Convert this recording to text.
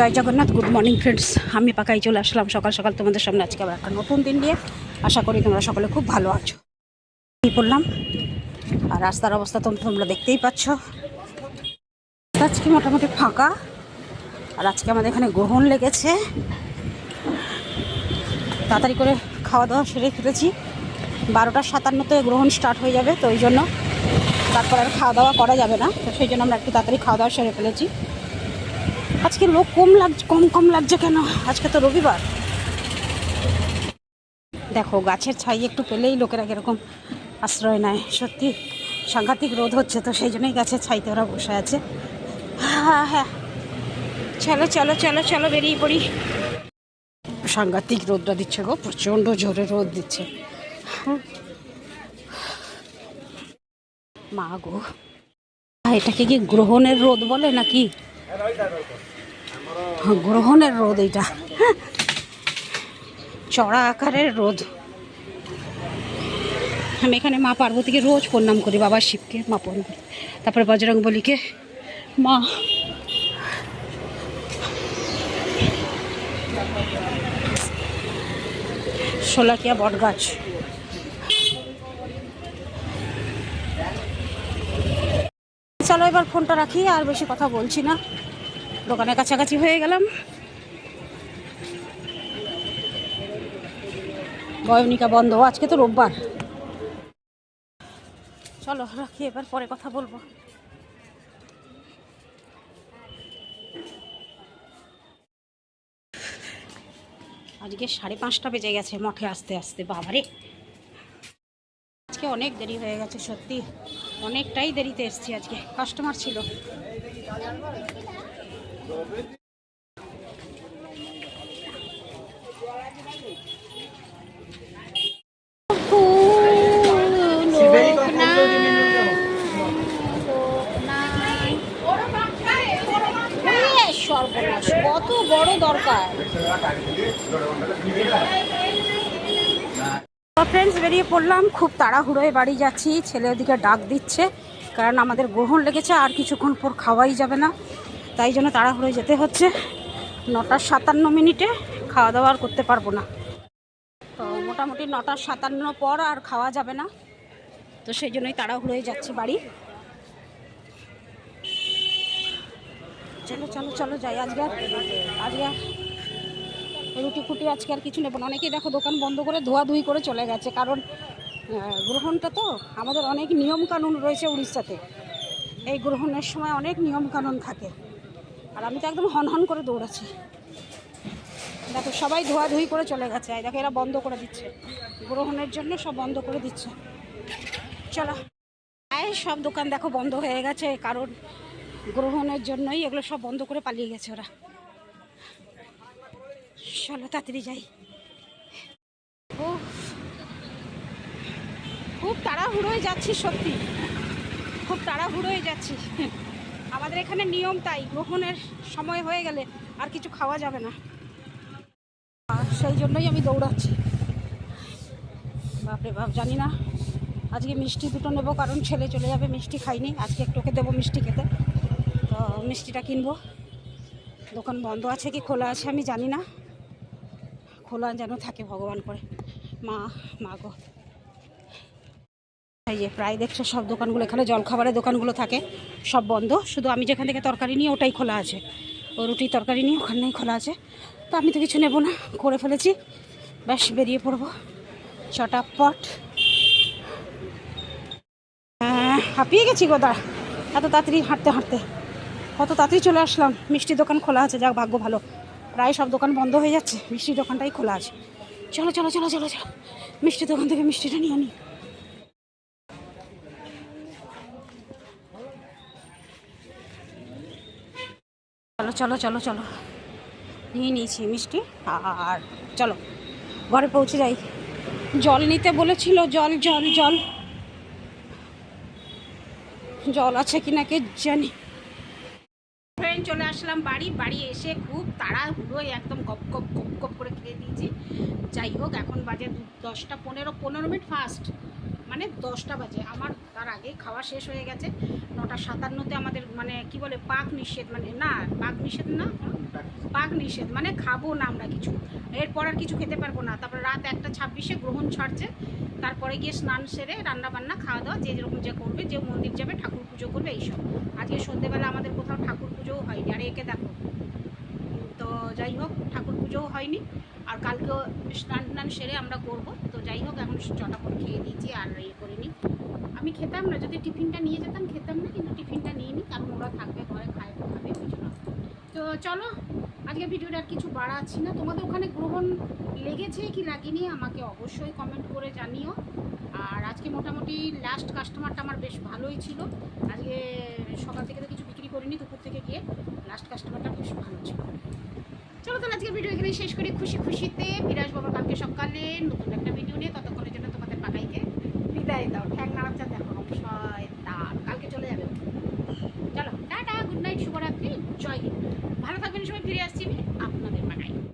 জয় Jagannath good morning friends আমি পাকাই চলে আসলাম সকাল সকাল তোমাদের সামনে আজকে আবার একটা নতুন দিন নিয়ে। আশা করি তোমরা সকলে খুব ভালো আছো। কি করলাম। আর রাস্তার অবস্থা তোমরা দেখতেই পাচ্ছ। আজকে মোটামুটি ফাঁকা। আর আজকে আমাদের এখানে গ্রহণ লেগেছে। তাড়াতাড়ি করে খাওয়া দাওয়া সেরে ফেলেছি। বারোটা সাতান্নতে গ্রহণ স্টার্ট হয়ে যাবে, তো ওই জন্য তারপর আর খাওয়া দাওয়া করা যাবে না। তো সেই জন্য আমরা একটু তাড়াতাড়ি খাওয়া দাওয়া সেরে ফেলেছি। আজকে লোক কম লাগছে, কম কম লাগছে কেন? আজকে তো রবিবার। দেখো, গাছের ছাই একটু পেলেই লোকেরা কীরকম আশ্রয় নেয়। সত্যি, সাংঘাতিক রোদ হচ্ছে তো, সেই জন্যই গাছের ছাইতে ওরা বসে আছে। হ্যাঁ হ্যাঁ চলো চলো চলো চলো, বেরিয়ে পড়ি। সাংঘাতিক রোদটা দিচ্ছে গো, প্রচণ্ড জোরে রোদ দিচ্ছে। হ্যাঁ। মা গো এটাকে কি গ্রহণের রোদ বলে নাকি? গ্রহণের রোদ এইটা। চড়া আকারের রোদ। আমি এখানে মা পার্বতীকে রোজ প্রণাম করি, বাবা শিবকে মা প্রণাম করি। তারপরে বজরং বলিকে মা সোলাকিয়া বট গাছ চলো এবার ফোনটা রাখি, আর বেশি কথা বলছি না। দোকানের কাছাকাছি হয়ে গেলাম। বয়নিকা বন্ধ, আজকে তো রোববার। চলো, রাখি, এবার পরে কথা বলব। আজকে সাড়ে পাঁচটা বেজে গেছে মঠে আসতে আসতে, বাবারে। আজকে অনেক দেরি হয়ে গেছে, সত্যি। অনেকটাই দেরিতে এসেছি আজকে। কাস্টমার ছিল। সর্বনাশ কত বড় দরকার ফ্রেন্ডস বেরিয়ে পড়লাম। খুব তাড়াহুড়োয় বাড়ি যাচ্ছি। ছেলে ওদিকে ডাক দিচ্ছে, কারণ আমাদের গ্রহণ লেগেছে, আর কিছুক্ষণ পর খাওয়াই যাবে না। তাই জন্য তাড়াহুড়োয় যেতে হচ্ছে। নটা সাতান্ন মিনিটে খাওয়া দাওয়া আর করতে পারব না। তো মোটামুটি নটা সাতান্ন পর আর খাওয়া যাবে না। তো সেই জন্যই তাড়াহুড়োয় যাচ্ছি বাড়ি। চলো চলো চলো, যাই আজকে আজকে রুটি ফুটি আজকে আর কিছু নেব না। অনেকেই দেখো দোকান বন্ধ করে ধোয়াধুয়ি করে চলে গেছে। কারণ গ্রহণটা তো আমাদের অনেক নিয়ম কানুন রয়েছে উড়িষ্যাতে। এই গ্রহণের সময় অনেক নিয়ম কানুন থাকে। আর আমি তো একদম হন হন করে দৌড়াচ্ছি। দেখো, সবাই ধোয়াধুয়ি করে চলে গেছে। দেখো, এরা বন্ধ করে দিচ্ছে। গ্রহণের জন্য সব বন্ধ করে দিচ্ছে। চলো। আয় সব দোকান দেখো বন্ধ হয়ে গেছে, কারণ গ্রহণের জন্যই এগুলো সব বন্ধ করে পালিয়ে গেছে ওরা। চলো, তাড়াতাড়ি যাই। ও খুব তাড়াহুড়োয় যাচ্ছি সত্যি। খুব তাড়াহুড়োয় যাচ্ছি। আমাদের এখানে নিয়ম তাই গ্রহণের সময় হয়ে গেলে আর কিছু খাওয়া যাবে না। সেই জন্যই আমি দৌড়াচ্ছি। বাপরে বাপ জানি না। আজকে মিষ্টি দুটো নেব কারণ ছেলে চলে যাবে মিষ্টি খাইনি। আজকে একটু ওকে দেবো মিষ্টি খেতে। তো মিষ্টিটা কিনবো। দোকান বন্ধ আছে কি খোলা আছে আমি জানি না। খোলা যেন থাকে ভগবান করে। মা মা গো। এই যে প্রায় দেখছ সব দোকানগুলো এখানে জলখাবারের দোকানগুলো থাকে সব বন্ধ। শুধু আমি যেখান থেকে তরকারি নিয়ে ওটাই খোলা আছে। ও রুটি তরকারি নিয়ে ওখানেই খোলা আছে। তো আমি তো কিছু নেব না করে ফেলেছি। ব্যাস বেরিয়ে পড়ব। চটাপট। হ্যাঁ, হাঁপিয়ে গেছি গোদা এত তাড়াতাড়ি হাঁটতে হাঁটতে। কত তাড়াতাড়ি চলে আসলাম। মিষ্টি দোকান খোলা আছে যাক ভাগ্য ভালো। প্রায় সব দোকান বন্ধ হয়ে যাচ্ছে মিষ্টি দোকানটাই খোলা আছে। চলো চলো চলো চলো চলো। মিষ্টি দোকান থেকে মিষ্টিটা নিয়ে আনি চলো চলো চলো চলো। নিয়ে নিয়েছি মিষ্টি। আর চলো, ঘরে পৌঁছে যাই। জল নিতে বলেছিল, জল জল জল। জল আছে কিনা কে জানি। ফ্রেন্ড চলে আসলাম বাড়ি। বাড়ি এসে খুব তাড়াহুড়োয় একদম গপ গপ গপ গপ করে খেয়ে দিয়েছি। যাই হোক, এখন বাজে দশটা পনেরো পনেরো মিনিট ফার্স্ট মানে দশটা বাজে। আমার তার আগে খাওয়া শেষ হয়ে গেছে। নটা সাতান্নতে আমাদের মানে কি বলে, পাক নিষেধ মানে না, পাক নিষেধ না? পাক নিষেধ মানে খাব না আমরা কিছু। এরপর আর কিছু খেতে পারব না। তারপর রাত একটা ছাব্বিশে গ্রহণ ছাড়ছে। তারপরে গিয়ে স্নান সেরে রান্না বান্না খাওয়া দাওয়া, যে যেরকম যে করবে, যে মন্দির যাবে, ঠাকুর পুজো করবে, এইসব। আজকে সন্ধেবেলা আমাদের কোথাও ঠাকুর পুজোও হয়নি। আর একে দেখো। তো যাই হোক, ঠাকুর আর কালকেও স্নান টান সেরে আমরা করব। তো যাই হোক, এখন চটাপট খেয়ে দিয়েছি আর ইয়ে করে নিই আমি খেতাম না, যদি টিফিনটা নিয়ে যেতাম খেতাম না, কিন্তু টিফিনটা নিয়ে নিই কারণ ওরা থাকবে ঘরে, খায় খাবে, ওই জন্য। তো চলো আজকে ভিডিওটা আর কিছু বাড়াচ্ছি না। তোমাদের ওখানে গ্রহণ লেগেছে কি লাগেনি, আমাকে অবশ্যই কমেন্ট করে জানিও। আর আজকে মোটামুটি লাস্ট কাস্টমারটা আমার বেশ ভালোই ছিল। আজকে সকাল থেকে তো কিছু বিক্রি করিনি, দুপুর থেকে গিয়ে লাস্ট কাস্টমারটা বেশ ভালো ছিল। চলো তাহলে আজকের ভিডিও এখানে শেষ করি। খুশি খুশিতে বিরাজ বাবা কালকে সকালে নতুন একটা ভিডিও নিয়ে। ততক্ষণের জন্য তোমাদের পাকাইকে বিদায় দাও।